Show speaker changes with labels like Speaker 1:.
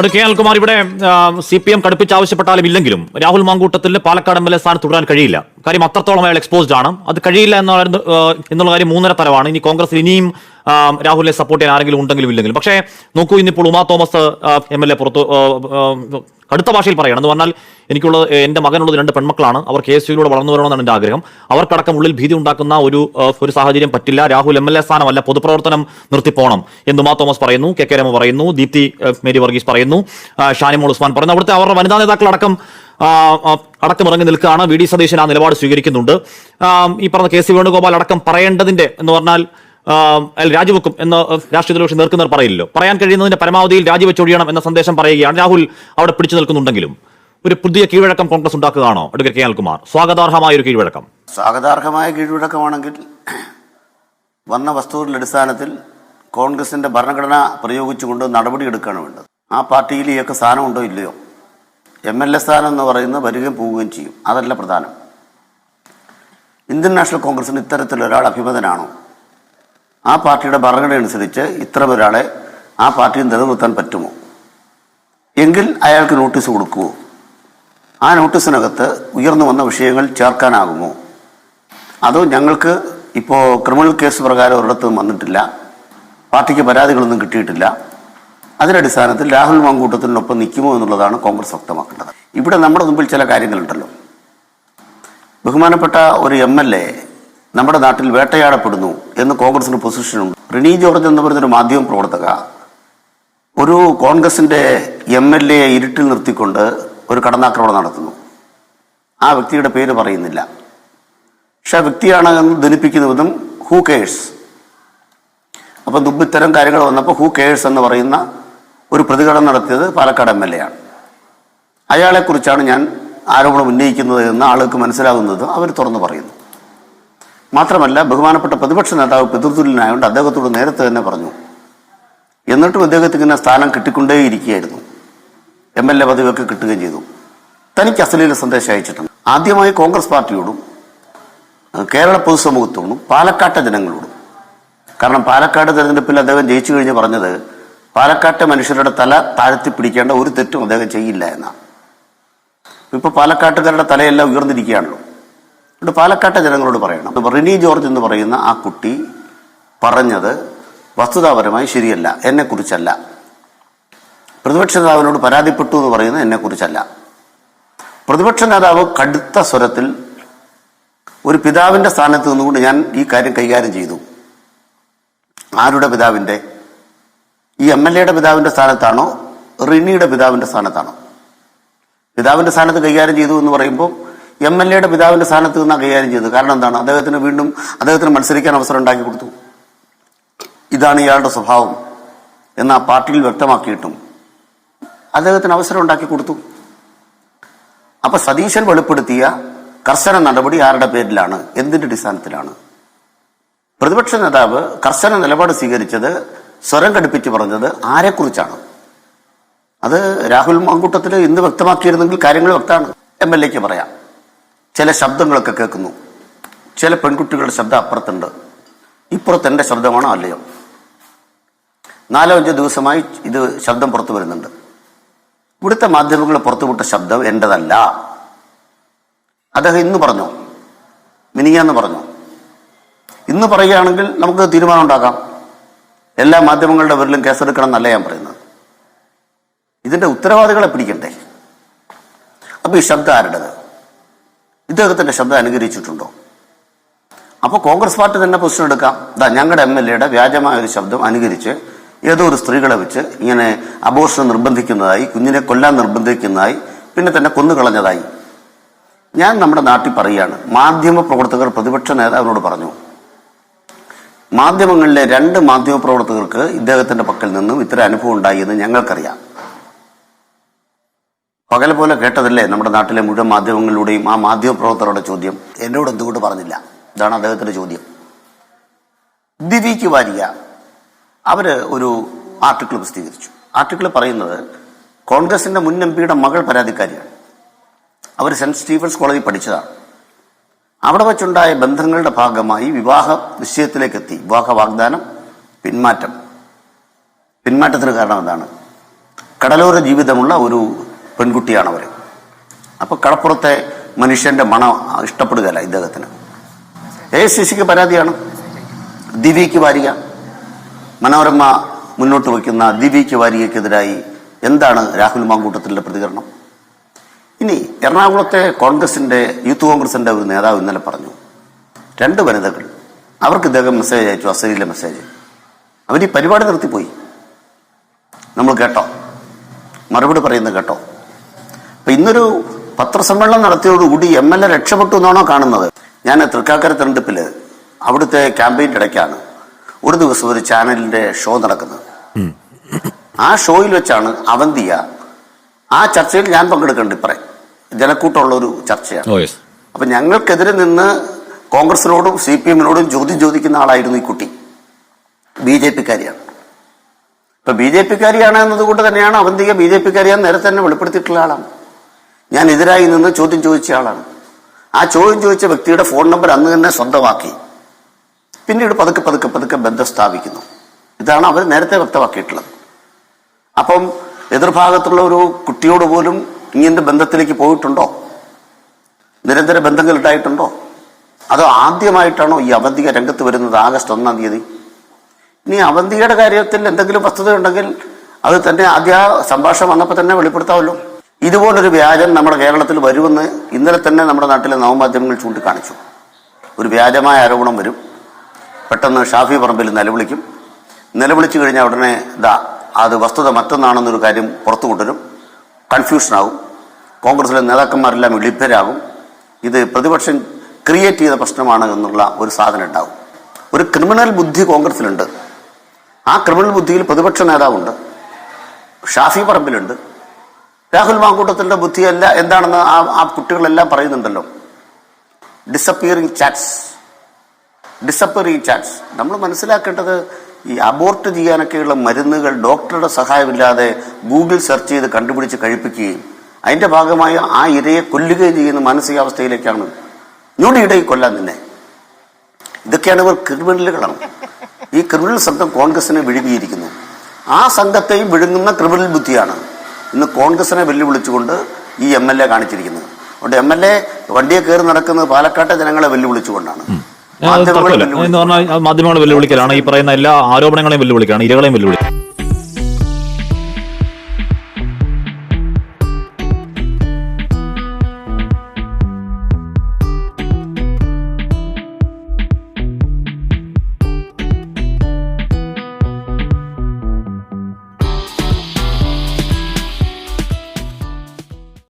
Speaker 1: അത് കെ അനിൽകുമാർ ഇവിടെ C P M കടുപ്പിച്ച് ആവശ്യപ്പെട്ടാലും ഇല്ലെങ്കിലും Rahul Mamkootathil Palakkad M L A സ്ഥാനം തുടരാൻ കഴിയില്ല. കാര്യം അത്രത്തോളം അയാൾ എക്സ്പോസ്ഡ് ആണ്. അത് കഴിയില്ല എന്നായിരുന്നു എന്നുള്ള കാര്യം മൂന്നര തരമാണ്. ഇനി കോൺഗ്രസ് ഇനിയും രാഹുലിനെ സപ്പോർട്ട് ചെയ്യാൻ ആരെങ്കിലും ഉണ്ടെങ്കിലും ഇല്ലെങ്കിലും. പക്ഷേ നോക്കൂ ഇന്നിപ്പോൾ Uma Thomas M L A പുറത്ത് കടുത്ത ഭാഷയിൽ പറയണം. എന്ന് പറഞ്ഞാൽ എനിക്കുള്ളത് എന്റെ മകനുള്ളത് രണ്ട് പെൺമക്കളാണ്. അവർ കെ എസ് യുയിലൂടെ വളർന്നു വരണമെന്നാണ് എന്റെ ആഗ്രഹം. അവർക്കടക്കം ഉള്ളിൽ ഭീതി ഉണ്ടാക്കുന്ന ഒരു ഒരു സാഹചര്യം പറ്റില്ല. രാഹുൽ എം എൽ എ സ്ഥാനമല്ല പൊതുപ്രവർത്തനം നിർത്തിപ്പോണം എന്ന് മാ തോമസ് പറയുന്നു കെ കെ രമ പറയുന്നു ദീപ്തി മേരി വർഗീസ് പറയുന്നു ഷാനിമോൾ ഉസ്മാൻ പറയുന്നു. അവിടുത്തെ അവരുടെ വനിതാ നേതാക്കളടക്കം അടക്കം ഇറങ്ങി നിൽക്കുകയാണ്. വി ഡി സതീശൻ ആ നിലപാട് സ്വീകരിക്കുന്നുണ്ട്. ഈ പറഞ്ഞ കെ സി വേണുഗോപാൽ അടക്കം പറയേണ്ടതിന്റെ എന്ന് പറഞ്ഞാൽ രാജിവെക്കും എന്ന് രാഷ്ട്രീയ പക്ഷേ നേർക്കുന്നവർ പറയില്ലല്ലോ. പറയാൻ കഴിയുന്നതിന്റെ പരമാവധിയിൽ രാജിവെച്ചൊഴിയണം എന്ന സന്ദേശം പറയുകയാണ് രാഹുൽ അവിടെ പിടിച്ചു നിൽക്കുന്നുണ്ടെങ്കിലും. ഒരു പുതിയ കീഴ്വഴക്കം കോൺഗ്രസ് ഉണ്ടാക്കുകയാണോ അഡ്വക്കേറ്റ് കെ സ്വാഗതാർഹമായ ഒരു കീഴ്വഴക്കം.
Speaker 2: സ്വാഗതാർഹമായ കീഴ്വഴക്കമാണെങ്കിൽ വന്ന വസ്തുവിന്റെ അടിസ്ഥാനത്തിൽ കോൺഗ്രസിന്റെ ഭരണഘടന പ്രയോഗിച്ചുകൊണ്ട് നടപടിയെടുക്കുകയാണ് വേണ്ടത്. ആ പാർട്ടിയിൽ ഈയൊക്കെ സ്ഥാനമുണ്ടോ ഇല്ലയോ? എം എൽ എ സ്ഥാനം എന്ന് പറയുന്നത് വരികയും പോവുകയും ചെയ്യും. അതല്ല പ്രധാനം. ഇന്ത്യൻ നാഷണൽ കോൺഗ്രസിന് ഇത്തരത്തിലൊരാൾ അഭിമതനാണോ? ആ പാർട്ടിയുടെ ഭരണഘടന അനുസരിച്ച് ഇത്ര ഒരാളെ ആ പാർട്ടിയിൽ നിലനിർത്താൻ പറ്റുമോ? എങ്കിൽ അയാൾക്ക് നോട്ടീസ് കൊടുക്കുമോ ആ നോട്ടീസിനകത്ത് ഉയർന്നു വന്ന വിഷയങ്ങൾ ചേർക്കാനാകുമോ? അതോ ഞങ്ങൾക്ക് ഇപ്പോൾ ക്രിമിനൽ കേസ് പ്രകാരം ഒരിടത്തും വന്നിട്ടില്ല പാർട്ടിക്ക് പരാതികളൊന്നും കിട്ടിയിട്ടില്ല അതിനടിസ്ഥാനത്തിൽ രാഹുൽ മാങ്കൂട്ടത്തിനൊപ്പം നിൽക്കുമോ എന്നുള്ളതാണ് കോൺഗ്രസ് വ്യക്തമാക്കേണ്ടത്. ഇവിടെ നമ്മുടെ മുമ്പിൽ ചില കാര്യങ്ങളുണ്ടല്ലോ. ബഹുമാനപ്പെട്ട ഒരു എം എൽ എ നമ്മുടെ നാട്ടിൽ വേട്ടയാടപ്പെടുന്നു എന്ന് കോൺഗ്രസിന് പൊസിഷനുണ്ട് റിനി ജോർജ് എന്ന് പറയുന്നൊരു മാധ്യമ പ്രവർത്തക ഒരു കോൺഗ്രസിന്റെ എം എൽ എ ഇരുട്ടിൽ നിർത്തിക്കൊണ്ട് ഒരു കടന്നാക്രമണം നടത്തുന്നു. ആ വ്യക്തിയുടെ പേര് പറയുന്നില്ല. പക്ഷെ ആ വ്യക്തിയാണ് എന്ന് ധനിപ്പിക്കുന്നതും ഹൂ കേഴ്സ് അപ്പം ദുബിത്തരം കാര്യങ്ങൾ വന്നപ്പോൾ ഹൂ കേഴ്സ് എന്ന് പറയുന്ന ഒരു പ്രതികരണം നടത്തിയത് പാലക്കാട് എം എൽ എ ആണ്. അയാളെക്കുറിച്ചാണ് ഞാൻ ആരോപണം ഉന്നയിക്കുന്നത് എന്ന് ആൾക്ക് മനസ്സിലാകുന്നത് അവർ തുറന്നു പറയുന്നു. മാത്രമല്ല ബഹുമാനപ്പെട്ട പ്രതിപക്ഷ നേതാവ് പിതൃതുല്യനായതുകൊണ്ട് അദ്ദേഹത്തോട് നേരത്തെ തന്നെ പറഞ്ഞു. എന്നിട്ടും അദ്ദേഹത്തിന് ഇങ്ങനെ സ്ഥാനം കിട്ടിക്കൊണ്ടേയിരിക്കുകയായിരുന്നു. എം എൽ എ പദവിയൊക്കെ കിട്ടുകയും ചെയ്തു. തനിക്ക് അശ്ലീല സന്ദേശം അയച്ചിട്ടുണ്ട്. ആദ്യമായി കോൺഗ്രസ് പാർട്ടിയോടും കേരള പൊതുസമൂഹത്തോടും പാലക്കാട്ടെ ജനങ്ങളോടും. കാരണം പാലക്കാട് തെരഞ്ഞെടുപ്പിൽ അദ്ദേഹം ജയിച്ചു കഴിഞ്ഞ് പറഞ്ഞത് പാലക്കാട്ടെ മനുഷ്യരുടെ തല താഴ്ത്തി പിടിക്കേണ്ട ഒരു തെറ്റും അദ്ദേഹം ചെയ്യില്ല എന്നാണ്. ഇപ്പൊ പാലക്കാട്ടുകാരുടെ തലയെല്ലാം ഉയർന്നിരിക്കുകയാണല്ലോ. അതുകൊണ്ട് പാലക്കാട്ടെ ജനങ്ങളോട് പറയണം. റിനി ജോർജ് എന്ന് പറയുന്ന ആ കുട്ടി പറഞ്ഞത് വസ്തുതാപരമായി ശരിയല്ല എന്നെക്കുറിച്ചല്ല. പ്രതിപക്ഷ നേതാവിനോട് പരാതിപ്പെട്ടു എന്ന് പറയുന്നത് എന്നെക്കുറിച്ചല്ല. പ്രതിപക്ഷ നേതാവ് കടുത്ത സ്വരത്തിൽ ഒരു പിതാവിന്റെ സ്ഥാനത്ത് നിന്നുകൊണ്ട് ഞാൻ ഈ കാര്യം കൈകാര്യം ചെയ്തു. ആരുടെ പിതാവിന്റെ? ഈ എം എൽ എയുടെ പിതാവിന്റെ സ്ഥാനത്താണോ? റിനിയുടെ പിതാവിന്റെ സ്ഥാനത്താണോ? പിതാവിന്റെ സ്ഥാനത്ത് കൈകാര്യം ചെയ്തു എന്ന് പറയുമ്പോൾ എം എൽ എയുടെ പിതാവിന്റെ സ്ഥാനത്ത് നിന്ന് കൈകാര്യം ചെയ്തത് കാരണം എന്താണ്? അദ്ദേഹത്തിന് വീണ്ടും അദ്ദേഹത്തിന് മത്സരിക്കാൻ അവസരം ഉണ്ടാക്കി കൊടുത്തു. ഇതാണ് ഇയാളുടെ സ്വഭാവം എന്ന് ആ പാർട്ടിയിൽ വ്യക്തമാക്കിയിട്ടും അദ്ദേഹത്തിന് അവസരം ഉണ്ടാക്കി കൊടുത്തു. അപ്പൊ സതീശൻ വെളിപ്പെടുത്തിയ കർശന നടപടി ആരുടെ പേരിലാണ്? എന്തിന്റെ അടിസ്ഥാനത്തിലാണ്? പ്രതിപക്ഷ നേതാവ് കർശന നിലപാട് സ്വീകരിച്ചത് സ്വരം കടുപ്പിച്ച് പറഞ്ഞത് ആരെക്കുറിച്ചാണ്? അത് രാഹുൽ മാങ്കൂട്ടത്തിൽ ഇന്ന് വ്യക്തമാക്കിയിരുന്നെങ്കിൽ കാര്യങ്ങൾ വ്യക്തമാണ്. എം എൽ എക്ക് പറയാം. ചില ശബ്ദങ്ങളൊക്കെ കേൾക്കുന്നു. ചില പെൺകുട്ടികളുടെ ശബ്ദം അപ്പുറത്തുണ്ട്. ഇപ്പുറത്ത് എന്റെ ശബ്ദമാണോ അല്ലയോ? നാലോ അഞ്ചോ ദിവസമായി ഇത് ശബ്ദം പുറത്തു വരുന്നുണ്ട്. ഇവിടുത്തെ മാധ്യമങ്ങൾ പുറത്തുവിട്ട ശബ്ദം എന്റെതല്ല അദ്ദേഹം ഇന്ന് പറഞ്ഞു. മിനിങ്ങാന്ന് പറഞ്ഞു. ഇന്ന് പറയുകയാണെങ്കിൽ നമുക്ക് തീരുമാനം ഉണ്ടാക്കാം. എല്ലാ മാധ്യമങ്ങളുടെ പേരിലും കേസെടുക്കണം എന്നല്ല ഞാൻ പറയുന്നത്. ഇതിന്റെ ഉത്തരവാദികളെ പിടിക്കണ്ടേ? അപ്പൊ ഈ ശബ്ദം ആരുടേത്? ഇദ്ദേഹത്തിന്റെ ശബ്ദം അനുകരിച്ചിട്ടുണ്ടോ? അപ്പോൾ കോൺഗ്രസ് പാർട്ടി തന്നെ പൊസിഷൻ എടുക്കാം. ദാ ഞങ്ങളുടെ എം എൽ എയുടെ വ്യാജമായ ഒരു ശബ്ദം അനുകരിച്ച് ഏതോ ഒരു സ്ത്രീകളെ വെച്ച് ഇങ്ങനെ അബോർഷൻ നിർബന്ധിക്കുന്നതായി കുഞ്ഞിനെ കൊല്ലാൻ നിർബന്ധിക്കുന്നതായി പിന്നെ തന്നെ കൊന്നുകളഞ്ഞതായി ഞാൻ നമ്മുടെ നാട്ടിൽ പറയുകയാണ്. മാധ്യമ പ്രവർത്തകർ പ്രതിപക്ഷ നേതാവിനോട് പറഞ്ഞു മാധ്യമങ്ങളിലെ രണ്ട് മാധ്യമ പ്രവർത്തകർക്ക് ഇദ്ദേഹത്തിന്റെ പക്കൽ നിന്നും ഇത്തരം അനുഭവം ഉണ്ടായി എന്ന് ഞങ്ങൾക്കറിയാം. പകൽ പോലെ കേട്ടതല്ലേ നമ്മുടെ നാട്ടിലെ മുഴുവൻ മാധ്യമങ്ങളിലൂടെയും ആ മാധ്യമ പ്രവർത്തകരുടെ ചോദ്യം? എന്നോട് എന്തുകൊണ്ട് പറഞ്ഞില്ല? ഇതാണ് അദ്ദേഹത്തിന്റെ ചോദ്യം. ദിവിക്ക് വാരിക അവർ ഒരു ആർട്ടിക്കിൾ പ്രസിദ്ധീകരിച്ചു. ആർട്ടിക്കിൾ പറയുന്നത് കോൺഗ്രസിന്റെ മുൻ എം പിയുടെ മകൾ പരാതിക്കാരിയാണ്. അവർ സെന്റ് സ്റ്റീഫൻസ് കോളേജിൽ പഠിച്ചതാണ്. അവിടെ വെച്ചുണ്ടായ ബന്ധങ്ങളുടെ ഭാഗമായി വിവാഹ നിശ്ചയത്തിലേക്ക് എത്തി വിവാഹ വാഗ്ദാനം പിന്മാറ്റം. പിന്മാറ്റത്തിന് കാരണം എന്താണ്? കടലോര ജീവിതമുള്ള ഒരു പെൺകുട്ടിയാണ് അവർ അപ്പോൾ കടപ്പുറത്തെ മനുഷ്യന്റെ മണം ഇഷ്ടപ്പെടുകയല്ല ഇദ്ദേഹത്തിന്. എ സി സിക്ക് പരാതിയാണ്. ദിവിക്ക് വാരിക. മനോരമ മുന്നോട്ട് വയ്ക്കുന്ന ദിവിക്ക് വാരികയ്ക്കെതിരായി എന്താണ് രാഹുൽ മാങ്കൂട്ടത്തിന്റെ പ്രതികരണം? ഇനി എറണാകുളത്തെ കോൺഗ്രസിന്റെ യൂത്ത് കോൺഗ്രസിന്റെ ഒരു നേതാവ് ഇന്നലെ പറഞ്ഞു. രണ്ട് വനിതകൾ. അവർക്ക് ഇദ്ദേഹം മെസ്സേജ് അയച്ചു അസരിയിലെ മെസ്സേജ്. അവർ ഈ പരിപാടി നിർത്തിപ്പോയി. നമ്മൾ കേട്ടോ? മറുപടി പറയുന്നത് കേട്ടോ? അപ്പൊ ഇന്നൊരു പത്രസമ്മേളനം നടത്തിയോടുകൂടി എം എൽ എ രക്ഷപ്പെട്ടു എന്നാണോ കാണുന്നത്? ഞാൻ തൃക്കാക്കര തെരഞ്ഞെടുപ്പിൽ അവിടുത്തെ ക്യാമ്പയിന്റെ ഇടയ്ക്കാണ് ഒരു ദിവസം ഒരു ചാനലിന്റെ ഷോ നടക്കുന്നത്. ആ ഷോയിൽ വെച്ചാണ് അവന്തിയ ആ ചർച്ചയിൽ ഞാൻ പങ്കെടുക്കുന്നുണ്ട് ഇപ്പറേ ജനക്കൂട്ടമുള്ള ഒരു ചർച്ചയാണ്. അപ്പൊ ഞങ്ങൾക്കെതിരെ നിന്ന് കോൺഗ്രസിനോടും സി പി എമ്മിനോടും ചോദ്യം ചോദിക്കുന്ന ആളായിരുന്നു ഈ കുട്ടി. ബി ജെ പിക്കാരിയാണ്. ഇപ്പൊ ബി ജെ പിക്കാരിയാണ് എന്നതുകൊണ്ട് തന്നെയാണ് അവന്തിക ബി ജെ പിക്കാരിയാന്ന് നേരത്തെ തന്നെ വെളിപ്പെടുത്തിയിട്ടുള്ള ആളാണ്. ഞാൻ എതിരായി നിന്ന് ചോദ്യം ചോദിച്ച ആളാണ്. ആ ചോദ്യം ചോദിച്ച വ്യക്തിയുടെ ഫോൺ നമ്പർ അന്ന് തന്നെ സ്വന്തമാക്കി. പിന്നീട് പതുക്കെ പതുക്കെ പതുക്കെ ബന്ധം സ്ഥാപിക്കുന്നു. ഇതാണ് അവർ നേരത്തെ വ്യക്തമാക്കിയിട്ടുള്ളത്. അപ്പം എതിർഭാഗത്തുള്ള ഒരു കുട്ടിയോട് പോലും ഇങ്ങനത്തെ ബന്ധത്തിലേക്ക് പോയിട്ടുണ്ടോ? നിരന്തര ബന്ധങ്ങൾ ഉണ്ടായിട്ടുണ്ടോ? അതോ ആദ്യമായിട്ടാണോ ഈ അവന്തിക രംഗത്ത് വരുന്നത് ആഗസ്റ്റ് ഒന്നാം തീയതി? ഇനി അവന്തികയുടെ കാര്യത്തിൽ എന്തെങ്കിലും വസ്തുത ഉണ്ടെങ്കിൽ അത് തന്നെ ആദ്യ സംഭാഷണം വന്നപ്പോൾ തന്നെ വെളിപ്പെടുത്താമല്ലോ. ഇതുപോലൊരു വ്യാജം നമ്മുടെ കേരളത്തിൽ വരുമെന്ന് ഇന്നലെ തന്നെ നമ്മുടെ നാട്ടിലെ നവമാധ്യമങ്ങൾ ചൂണ്ടിക്കാണിച്ചു. ഒരു വ്യാജമായ ആരോപണം വരും. പെട്ടെന്ന് ഷാഫി പറമ്പിൽ നിലവിളിക്കും. നിലവിളിച്ചു കഴിഞ്ഞാൽ ഉടനെ ഇതാ അത് വസ്തുത മറ്റൊന്നാണെന്നൊരു കാര്യം പുറത്തു കൊണ്ടുവരും. കൺഫ്യൂഷനാകും കോൺഗ്രസിലെ നേതാക്കന്മാരെല്ലാം വിളിപ്പരാകും ഇത് പ്രതിപക്ഷം ക്രിയേറ്റ് ചെയ്ത പ്രശ്നമാണ് എന്നുള്ള ഒരു സാധനം ഉണ്ടാവും. ഒരു ക്രിമിനൽ ബുദ്ധി കോൺഗ്രസിലുണ്ട്. ആ ക്രിമിനൽ ബുദ്ധിയിൽ പ്രതിപക്ഷ നേതാവുണ്ട്. ഷാഫി പറമ്പിലുണ്ട്. രാഹുൽ മാങ്കൂട്ടത്തിന്റെ ബുദ്ധിയല്ല എന്താണെന്ന് ആ ആ കുട്ടികളെല്ലാം പറയുന്നുണ്ടല്ലോ. ഡിസപ്പിയറിങ് ചാറ്റ്സ് ഡിസപ്പിയറിങ് ചാറ്റ്സ് നമ്മൾ മനസ്സിലാക്കേണ്ടത് ഈ അബോർട്ട് ചെയ്യാനൊക്കെയുള്ള മരുന്നുകൾ ഡോക്ടറുടെ സഹായമില്ലാതെ ഗൂഗിൾ സെർച്ച് ചെയ്ത് കണ്ടുപിടിച്ച് കഴിപ്പിക്കുകയും അതിന്റെ ഭാഗമായി ആ ഇരയെ കൊല്ലുകയും ചെയ്യുന്ന മാനസികാവസ്ഥയിലേക്കാണ്. ഞൊടിയിടയിൽ കൊല്ലാൻ നിന്നെ. ഇതൊക്കെയാണ് ഇവർ ക്രിമിനലുകളാണ്. ഈ ക്രിമിനൽ സംഘം കോൺഗ്രസിനെ വിഴുങ്ങിയിരിക്കുന്നു. ആ സംഘത്തെയും വിഴുങ്ങുന്ന ക്രിമിനൽ ബുദ്ധിയാണ്. ഇന്ന് കോൺഗ്രസിനെ വെല്ലുവിളിച്ചുകൊണ്ട് ഈ എം എൽ എ കാണിച്ചിരിക്കുന്നത്. അതുകൊണ്ട് എം എൽ എ വണ്ടിയെ കയറി നടക്കുന്നത് പാലക്കാട്ടെ ജനങ്ങളെ വെല്ലുവിളിച്ചുകൊണ്ടാണ്.
Speaker 1: മാധ്യമങ്ങളെ വെല്ലുവിളിക്കലാണ്. ഈ പറയുന്ന എല്ലാ ആരോപണങ്ങളെയും വെല്ലുവിളിക്കലാണ് ഇരകളെയും വെല്ലുവിളിക്കണം